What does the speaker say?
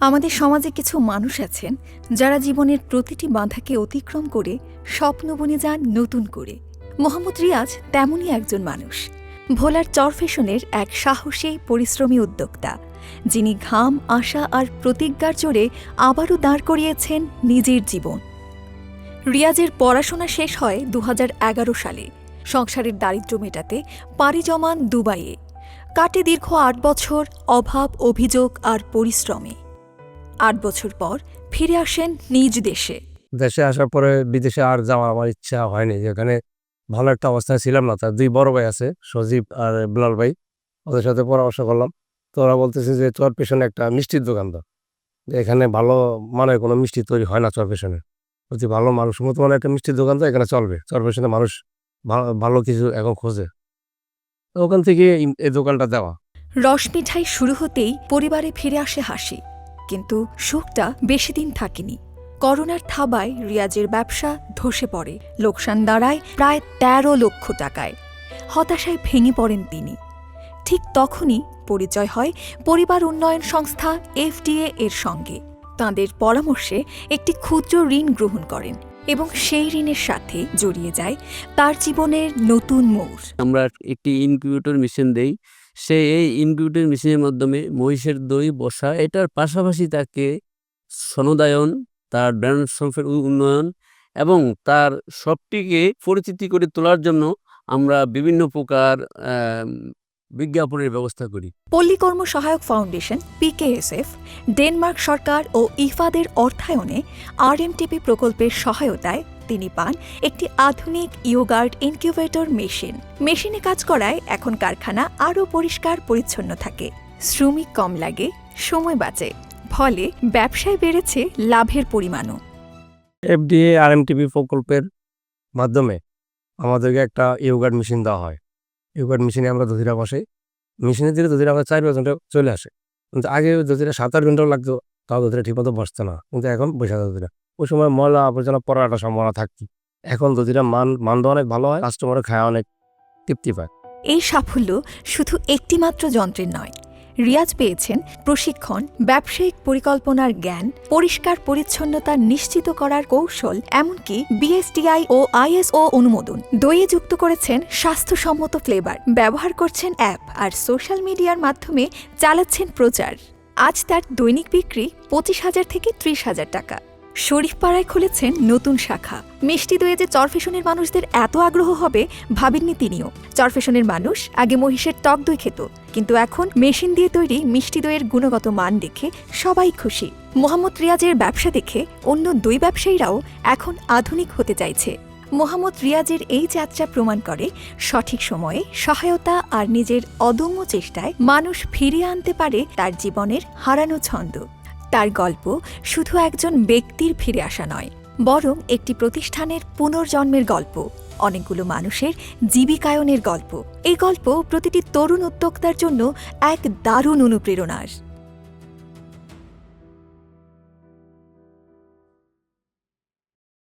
আমাদের সমাজে কিছু মানুষ আছেন যারা জীবনের প্রতিটি বাধাকে অতিক্রম করে স্বপ্ন বনে যান নতুন করে। মোহাম্মদ রিয়াজ তেমনই একজন মানুষ। ভোলার চরফেশনের এক সাহসী, পরিশ্রমী উদ্যোক্তা। যিনি ঘাম, আশা আর প্রতিজ্ঞার জোরে আবারও দাঁড় করিয়েছেন নিজের জীবন। রিয়াজের পড়াশোনা শেষ হয় দু হাজার এগারো সালে। সংসারের দারিদ্র্য মেটাতে পাড়ি জমান দুবাইয়ে। কাটে দীর্ঘ আট বছর অভাব, অভিযোগ আর পরিশ্রমে। আট বছর পর ফিরে আসেন নিজ দেশে। দেশে আসার পরে বিদেশে আর যাওয়া আমার ইচ্ছা হয়নি যেখানে ভালো একটা অবস্থায় ছিলাম না। তার দুই বড় ভাই আছে সজীব আর বিলাল ভাই ওদের সাথে পরামর্শ করলাম। তো ওরা বলতেছে যে চর পেছনে একটা মিষ্টির দোকান দাও। যে এখানে ভালো মানের কোনো মিষ্টি তৈরি হয় না চর পেছনে। যদি ভালো মানুষ মতো মানে একটা মিষ্টির দোকান তো এখানে চলবে। চর পেছনে মানুষ ভালো কিছু এখন খোঁজে। ওখান থেকে এই- এই দোকানটা দেওয়া। রস মিঠাই শুরু হতেই পরিবারে ফিরে আসে হাসি। কিন্তু সুখটা বেশি দিন থাকেনি। করোনার থাবায় রিয়াজের ব্যবসা ধসে পড়ে। লোকসান দাঁড়ায় প্রায় তেরো লক্ষ টাকায়। হতাশায় ভেঙে পড়েন তিনি। ঠিক তখনই পরিচয় হয় পরিবার উন্নয়ন সংস্থা এফডিএ এর সঙ্গে। তাঁদের পরামর্শে একটি ক্ষুদ্র ঋণ গ্রহণ করেন এবং সেই ঋণের সাথে জড়িয়ে যায় তার জীবনের নতুন মোড়। আমরা একটি ইনকিউবেটর মেশিন দেই। সে এই ইনকিউবেটর মেশিনের মাধ্যমে মহিষের দই, বসা, এটার পাশাপাশি তাকে সনদায়ন, তার ব্র্যান্ড সংফের উন্নয়ন এবং তার সবটিকে পরিচিতি করে তোলার জন্য আমরা বিভিন্ন প্রকার বিজ্ঞাপনের ব্যবস্থা করি। Palli Karma Sahayak foundation, PKSF, Denmark সরকার ও ইফাদের অর্থায়নে আরএমটিপি প্রকল্পের সহায়তায় তিনি পান একটি আধুনিক ইয়োগার্ড ইনকিউবেটর মেশিন। মেশিনে কাজ করায় এখন কারখানা আরও পরিষ্কার, পরিচ্ছন্ন থাকে। শ্রমিক কম লাগে, সময় বাঁচে। ফলে ব্যবসায় বেড়েছে লাভের পরিমাণও। এফডিএ আর এমটিপি প্রকল্পের মাধ্যমে আমাদেরকে একটা ইয়োগার্ড মেশিন দেওয়া হয়। ইয়োগার্ড মেশিনে আমরা দধিরা বসে। মেশিনে দিলে দধিরা আমরা চার ঘণ্টা চলে আসে। কিন্তু আগে দধিরা সাত আট ঘন্টাও লাগতো, তাও দধিরা ঠিকমতো বসছে না। কিন্তু এখন বসে দধিরা। ওই সময় ময়লা আবর্জনা পড়ার একটা সম্ভাবনা থাকতো। এখন দধিরা মান, মানটা অনেক ভালো হয় কাস্টমারে খায়, অনেক তৃপ্তি পায়। এই সাফল্য শুধু একটিমাত্র যন্ত্রের নয়। রিয়াজ পেয়েছেন প্রশিক্ষণ, ব্যবসায়িক পরিকল্পনার জ্ঞান, পরিষ্কার পরিচ্ছন্নতা নিশ্চিত করার কৌশল, এমনকি বিএসটিআই ও আইএসও অনুমোদন। দইয়ে যুক্ত করেছেন স্বাস্থ্যসম্মত ফ্লেভার ব্যবহার করছেন অ্যাপ আর সোশ্যাল মিডিয়ার মাধ্যমে চালাচ্ছেন প্রচার। আজ তার দৈনিক বিক্রি পঁচিশ হাজার থেকে ত্রিশ হাজার টাকা। শরীফপাড়ায় খুলেছেন নতুন শাখা। মিষ্টি দইয়ে যে চরফেশনের মানুষদের এত আগ্রহ হবে, ভাবেননি তিনিও। চরফেশনের মানুষ আগে মহিষের টক দই খেত, কিন্তু এখন মেশিন দিয়ে তৈরি মিষ্টি দইয়ের গুণগত মান দেখে সবাই খুশি। মোহাম্মদ রিয়াজের ব্যবসা দেখে অন্য দই ব্যবসায়ীরাও এখন আধুনিক হতে চাইছে। মোহাম্মদ রিয়াজের এই যাত্রা প্রমাণ করে সঠিক সময়ে সহায়তা আর নিজের অদম্য চেষ্টায় মানুষ ফিরিয়ে আনতে পারে তার জীবনের হারানো ছন্দ। তার গল্প শুধু একজন ব্যক্তির ফিরে আসা নয়, বরং একটি প্রতিষ্ঠানের পুনর্জন্মের গল্প, অনেকগুলো মানুষের জীবিকায়নের গল্প। এই গল্প প্রতিটি তরুণ উদ্যোক্তার জন্য এক দারুণ অনুপ্রেরণার।